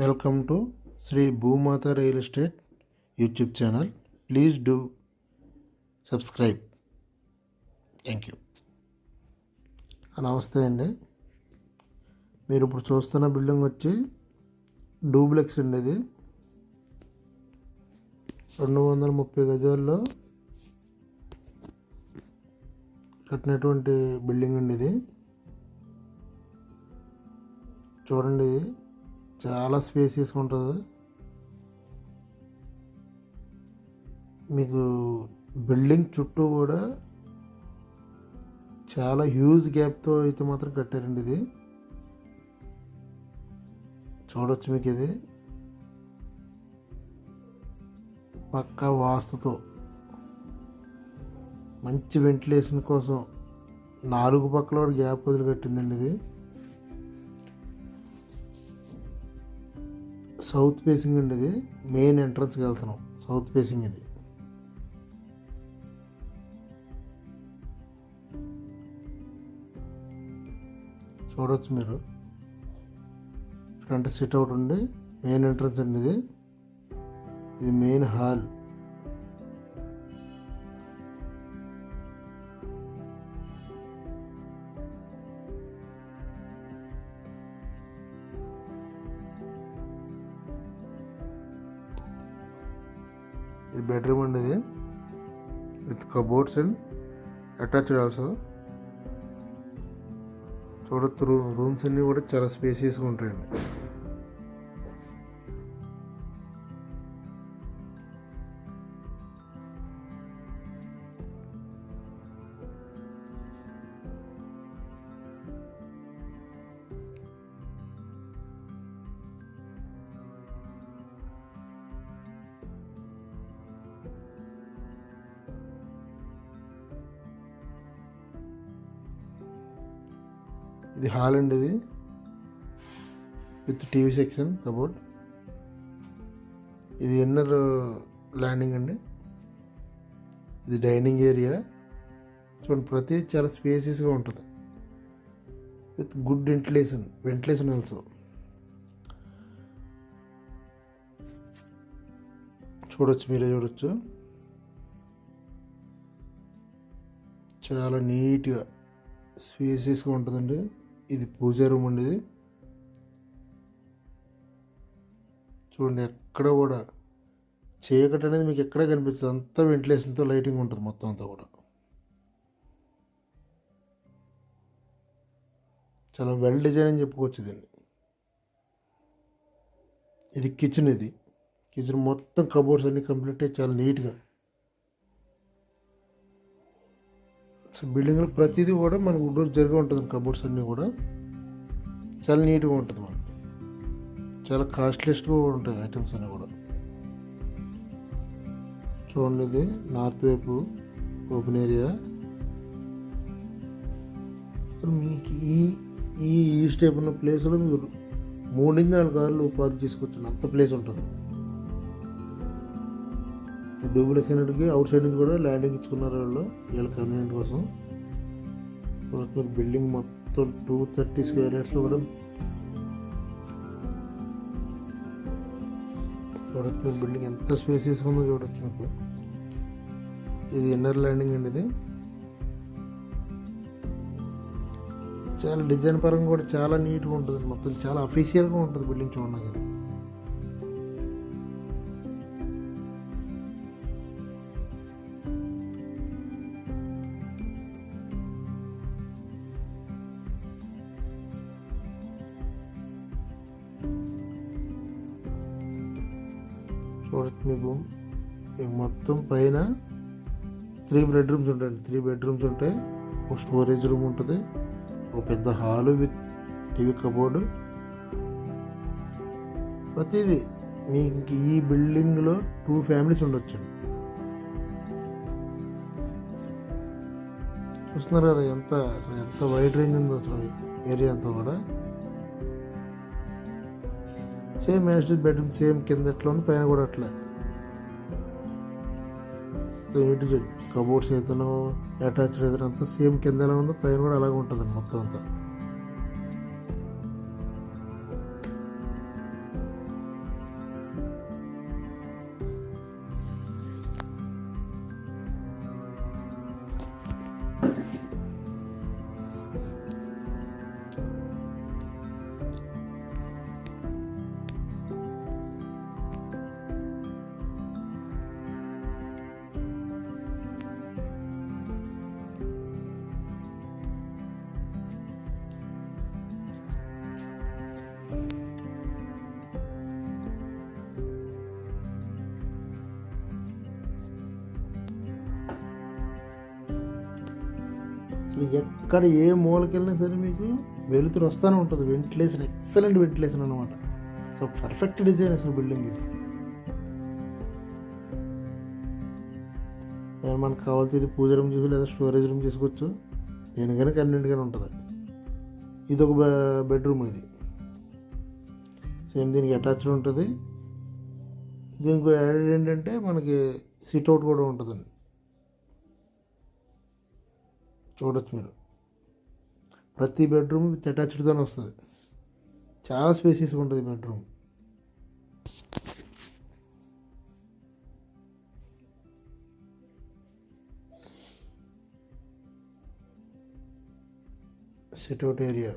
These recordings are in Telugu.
Welcome to Shri Bhumata real estate YouTube channel. Please do subscribe. Thank you. నమస్తే అండి. మీరు ఇప్పుడు చూస్తున్న బిల్డింగ్ వచ్చి డూప్లెక్స్ అండి ఇది. రెండు వందల ముప్పై గజాల్లో కట్టినటువంటి బిల్డింగ్ అండి ఇది. చూడండి ఇది. చాలా స్పేసియస్ ఉంటుంది మీకు బిల్డింగ్ చుట్టూ కూడా చాలా హ్యూజ్ గ్యాప్తో అయితే మాత్రం కట్టారండి ఇది. చూడొచ్చు మీకు ఇది. పక్కా వాస్తుతో. మంచి వెంటిలేషన్ కోసం నాలుగు పక్కల కూడా గ్యాప్ వదిలి కట్టిందండి ఇది. సౌత్ ఫేసింగ్ అండి ఇది మెయిన్ ఎంట్రన్స్కి వెళ్తున్నాం. సౌత్ ఫేసింగ్ ఇది. చూడవచ్చు మీరు. ఫ్రంట్ సిట్ అవుట్ ఉండి మెయిన్ ఎంట్రన్స్ అండి ఇది ఇది మెయిన్ హాల్. బెడ్రూమ్ అండి ఇది with cupboards and attached also చూడొచ్చు రూమ్స్ అన్నీ కూడా చాలా స్పేసియస్గా ఉంటాయండి. ఇది హాల్ అండి ఇది. With TV section cupboard. ఇది ఇన్నర్ ల్యాండింగ్ అండి. ఇది డైనింగ్ ఏరియా. చూడండి ప్రతి చాలా స్పేసియస్గా ఉంటుంది. With good ventilation ventilation also చూడొచ్చు మీరే చూడొచ్చు. చాలా నీట్గా స్పేసియస్గా ఉంటుందండి. ఇది పూజ రూమ్ ఉండేది. చూడండి ఎక్కడ కూడా చీకటి అనేది మీకు ఎక్కడ కనిపిస్తుంది? అంతా వెంటిలేషన్తో లైటింగ్ ఉంటుంది మొత్తం అంతా కూడా. చాలా వెల్ డిజైన్ అని చెప్పుకోవచ్చు దీన్ని. ఇది కిచెన్ ఇది. కిచెన్ మొత్తం కబోర్డ్స్ అన్ని కంప్లీట్ అయ్యి చాలా నీట్గా బిల్డింగ్లో ప్రతిదీ కూడా మనకు వుడ్ జరిగి ఉంటుంది. కబోర్డ్స్ అన్నీ కూడా చాలా నీట్గా ఉంటుంది మనకి. చాలా కాస్ట్లీస్ట్గా ఉంటాయి ఐటమ్స్ అన్నీ కూడా. చూడండి ఇది నార్త్ వైపు ఓపెన్ ఏరియా అసలు మీకు ఈ ఈ ఈస్ట్ వైపు ఉన్న ప్లేస్లో మీరు మూడు నుంచి నాలుగు కార్లు పార్క్ చేసుకోవచ్చు అంత ప్లేస్ ఉంటుంది. డూబులెక్స్ అయినట్టుకి అవుట్ సైడ్ నుంచి కూడా ల్యాండింగ్ ఇచ్చుకున్నారు వాళ్ళు. వీళ్ళ కన్వీనియంట్ కోసం. చూడొచ్చు బిల్డింగ్ మొత్తం టూ థర్టీ స్క్వేర్ యార్డ్స్లో కూడా చూడొచ్చు మీరు బిల్డింగ్ ఎంత స్పేస్ ఉందో చూడొచ్చు మీకు. ఇది ఇన్నర్ ల్యాండింగ్ అండి ఇది. చాలా డిజైన్ పరంగా కూడా చాలా నీట్గా ఉంటుంది మొత్తం. చాలా అఫీషియల్గా ఉంటుంది బిల్డింగ్ చూడడానికి. చూడచ్చు మీకు. మొత్తం పైన త్రీ బెడ్రూమ్స్ ఉంటాయండి త్రీ బెడ్రూమ్స్ ఉంటాయి. ఒక స్టోరేజ్ రూమ్ ఉంటుంది. ఒక పెద్ద హాలు విత్ టీవీ కబోర్డు ప్రతిదీ మీకు ఈ బిల్డింగ్లో టూ ఫ్యామిలీస్ ఉండొచ్చండి చూస్తున్నారు కదా ఎంత అసలు ఎంత వైడ్ రేంజ్ ఉందో అసలు ఏరియా అంతా కూడా. సేమ్ యాజ్ బెడ్రూమ్ సేమ్ కింద ఎట్లా ఉంది పైన కూడా అట్లా. ఏ జెడ్ కబోర్డ్స్ అయితేనో అటాచ్డ్ అయితే అంతా సేమ్ కింద ఎలా ఉందో పైన కూడా అలాగే ఉంటుంది మొత్తం అంతా. అసలు ఎక్కడ ఏ మూలకెళ్ళినా సరే మీకు వెలుతురు వస్తూనే ఉంటుంది. వెంటిలేషన్ ఎక్సలెంట్ వెంటిలేషన్ అనమాట సో పర్ఫెక్ట్ డిజైన్ అసలు బిల్డింగ్ ఇది. నేను మనకు కావాల్సింది పూజ రూమ్ చేసుకో లేదా స్టోరేజ్ రూమ్ చేసుకోవచ్చు. దేనికైనా కన్వీనెంట్గానే ఉంటుంది. ఇది ఒక బెడ్రూమ్ ఇది. సేమ్ దీనికి అటాచ్డ్ ఉంటుంది. దీనికి యాడెడ్ ఏంటంటే మనకి సిట్ అవుట్ కూడా ఉంటుందండి. చూడొచ్చు మీరు. ప్రతి బెడ్రూమ్ విత్ అటాచ్డ్తోనే వస్తుంది. చాలా స్పేసెస్ ఉంటుంది బెడ్రూమ్. Sit out area.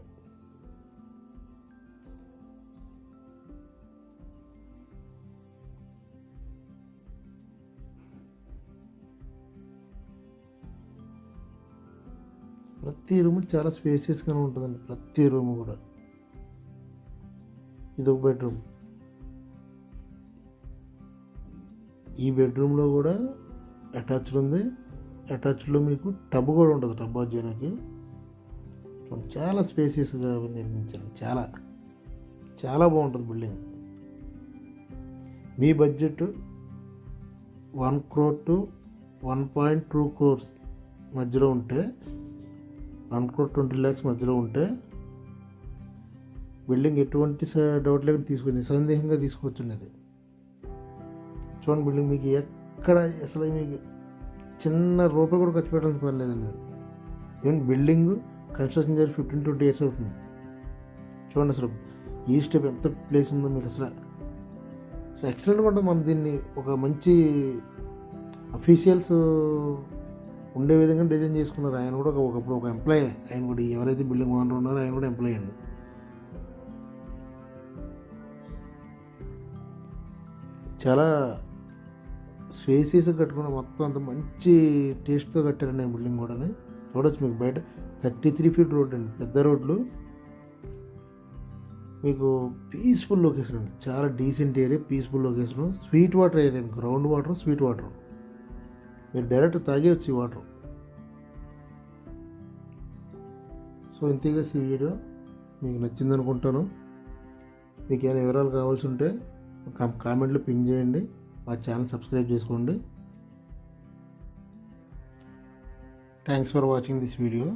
ప్రతి రూమ్ చాలా స్పేసియస్గానే ఉంటుందండి. ప్రతి రూమ్ కూడా. ఇది ఒక బెడ్రూమ్ ఈ బెడ్రూమ్లో కూడా అటాచ్డ్ ఉంది. అటాచ్డ్లో మీకు టబ్ కూడా ఉంటుంది టబ్ వాష్ చేయడానికి చాలా స్పేసియస్గా నిర్మించాలి చాలా. చాలా బాగుంటుంది building me budget one crore to one point two crores మధ్యలో ఉంటే వన్ క్రోర్ ట్వంటీ ల్యాక్స్ మధ్యలో ఉంటే బిల్డింగ్ ఎటువంటి డౌట్ లేకుండా తీసుకుని సందేహంగా తీసుకొచ్చుండేది చూడండి బిల్డింగ్ మీకు ఎక్కడ అసలు మీకు చిన్న రూపాయి కూడా ఖర్చు పెట్టడానికి పర్లేదండి ఈవెన్ బిల్డింగ్ కన్స్ట్రక్షన్ చేసి ఫిఫ్టీన్ ట్వంటీ ఇయర్స్ అవుతుంది. చూడండి అసలు ఈ స్టెప్ ఎంత ప్లేస్ ఉందో మీకు అసలు. అసలు ఎక్సలెంట్గా ఉంటుంది మనం దీన్ని ఒక మంచి అఫీషియల్స్ ఉండే విధంగా డిజైన్ చేసుకున్నారు. ఆయన కూడా ఒకప్పుడు ఒక ఎంప్లాయ్ ఆయన కూడా ఎవరైతే బిల్డింగ్ ఓనర్ ఉన్నారో ఆయన కూడా ఎంప్లాయ్ అండి. చాలా స్పేసెస్ కట్టుకున్న మొత్తం అంత మంచి టేస్ట్తో కట్టారండి బిల్డింగ్ కూడా. చూడొచ్చు మీకు బయట. థర్టీ త్రీ ఫీట్ రోడ్ అండి. పెద్ద రోడ్లు. మీకు పీస్ఫుల్ లొకేషన్ అండి. చాలా decent area peaceful location sweet water area ground water sweet water మీరు డైరెక్ట్ తాగేవచ్చు ఈ వాటర్. సో ఇంతేగా ఈ వీడియో. మీకు నచ్చింది అనుకుంటాను మీకు ఏమైనా వివరాలు కావాల్సి ఉంటే కామెంట్లో పింక్ చేయండి. మా ఛానల్ సబ్స్క్రైబ్ చేసుకోండి. Thanks for watching this video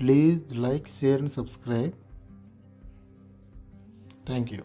please like share and subscribe thank you